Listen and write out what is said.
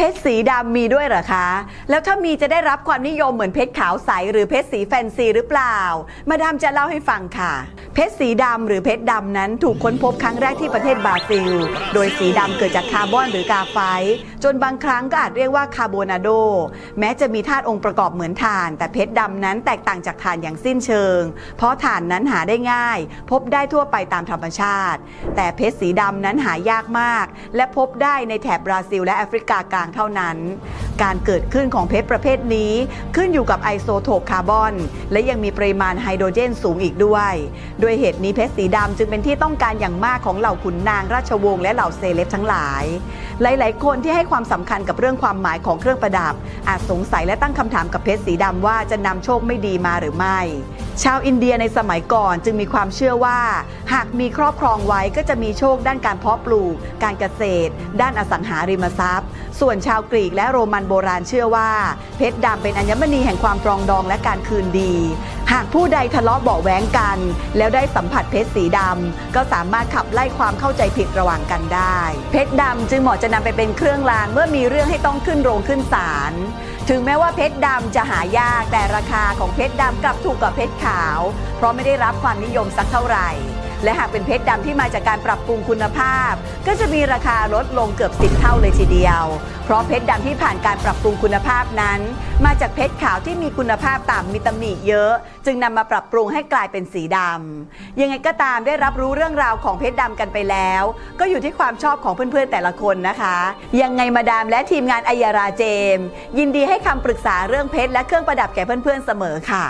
เพชรสีดำมีด้วยเหรอคะ แล้วถ้ามีจะได้รับความนิยมเหมือนเพชรขาวใส หรือเพชรสีแฟนซีหรือเปล่า มาดามจะเล่าให้ฟังค่ะ เพชรสีดำหรือเพชรดำนั้นถูกค้นพบครั้งแรกที่ประเทศบราซิล โดยสีดำเกิดจากคาร์บอนหรือกาไฟ จนบางครั้งก็อาจเรียกว่าคาร์โบนาโด แม้จะมีธาตุองค์ประกอบเหมือนถ่าน แต่เพชรดำนั้นแตกต่างจากถ่านอย่างสิ้นเชิง เพราะถ่านนั้นหาได้ง่าย พบได้ทั่วไปตามธรรมชาติ แต่เพชรสีดำนั้นหายากมาก และพบได้ในแถบบราซิล และแอฟริกากลางเท่านั้น การเกิดขึ้นของเพชรประเภทนี้ ขึ้นอยู่กับไอโซโทปคาร์บอน และยังมีปริมาณไฮโดรเจนสูงอีกด้วย ด้วยเหตุนี้เพชรสีดำจึงเป็นที่ต้องการอย่างมากของเหล่าขุนนางราชวงศ์และเหล่าเซเลบทั้งหลาย หลาย ๆ คนที่ให้ความสำคัญกับเรื่องความหมายของเครื่องประดับ อาจสงสัยและตั้งคำถามกับเพชรสีดำว่าจะนำโชคไม่ดีมาหรือไม่ ชาวอินเดียในสมัยก่อนจึงมีความเชื่อว่า หากมีครอบครองไว้ก็จะมีโชคด้านการเพาะปลูก การเกษตร ด้านอสังหาริมทรัพย์ ส่วนชาวกรีกและโรมันโบราณเชื่อว่า เพชรดำเป็นอัญมณีแห่งความปรองดองและการคืนดี หากผู้ใดทะเลาะเบาะแว้งกัน แล้วได้สัมผัสเพชรสีดำก็สามารถขับไล่ความเข้าใจผิดระหว่างกันได้ เพชรดำจึงเหมาะจะนำไปเป็นเครื่องรางเมื่อมีเรื่องให้ต้องขึ้นโรงขึ้นศาลถึงแม้ว่าเพชรดำจะหายากแต่ราคาของเพชรดำกลับถูกกว่าเพชรขาว เพราะไม่ได้รับความนิยมสักเท่าไหร่ และหากเป็นเพชรดำที่มาจากการปรับปรุงคุณภาพ ก็จะมีราคาลดลงเกือบ10เท่าเลยทีเดียว เพราะเพชรดำที่ผ่านการปรับปรุงคุณภาพนั้น มาจากเพชรขาวที่มีคุณภาพต่ำมีตำหนิเยอะ จึงนำมาปรับปรุงให้กลายเป็นสีดำยังไงก็ตามได้รับรู้เรื่องราวของเพชรดำกันไปแล้ว ก็อยู่ที่ความชอบของเพื่อนๆแต่ละคนนะคะ ยังไงมาดามและทีมงานอัยาราเจม ยินดีให้คำปรึกษาเรื่องเพชรและเครื่องประดับแก่เพื่อนๆเสมอค่ะ